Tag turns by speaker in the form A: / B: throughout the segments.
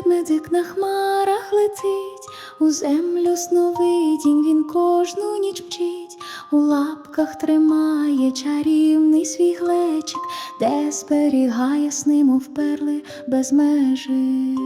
A: ведмедик на хмарах летить, у землю сновидінь він кожну ніч мчить, у лапках тримає чарівний свій глечик, де зберігає сни, мов перли без межик.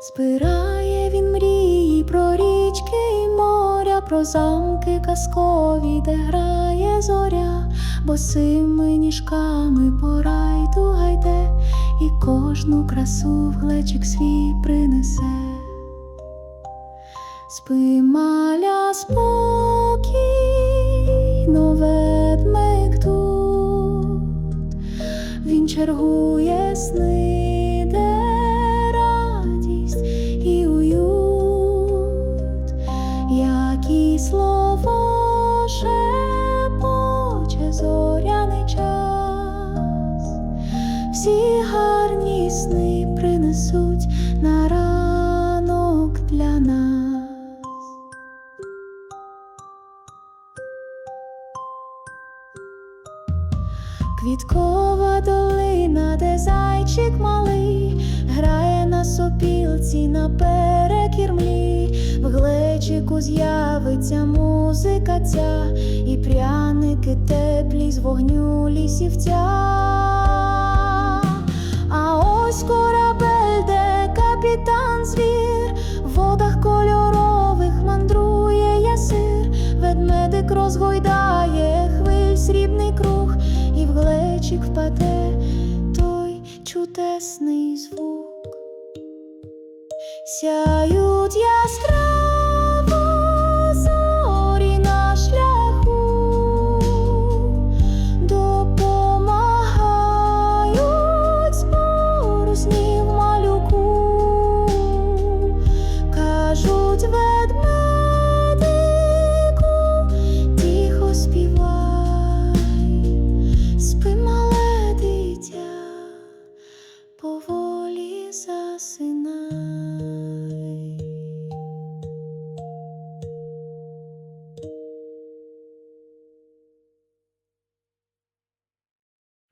A: Збирає він мрії про річки і моря, про замки казкові, де грає зоря, босими ніжками по райду гайде, і кожну красу в глечик свій принесе. Спи, маля, спокійно, ведмик тут, він чергує сни, де радість і уют, які слово сни принесуть на ранок для нас. Квіткова долина, де зайчик малий, грає на сопілці наперекір млі, в глечику з'явиться музика ця, і пряники теплі з вогню лісівця. Ось корабель, де капітан звір, в водах кольорових мандрує ясир, ведмедик розгойдає хвиль срібний круг, і в глечик впаде той чудесний звук. Сяють яскраво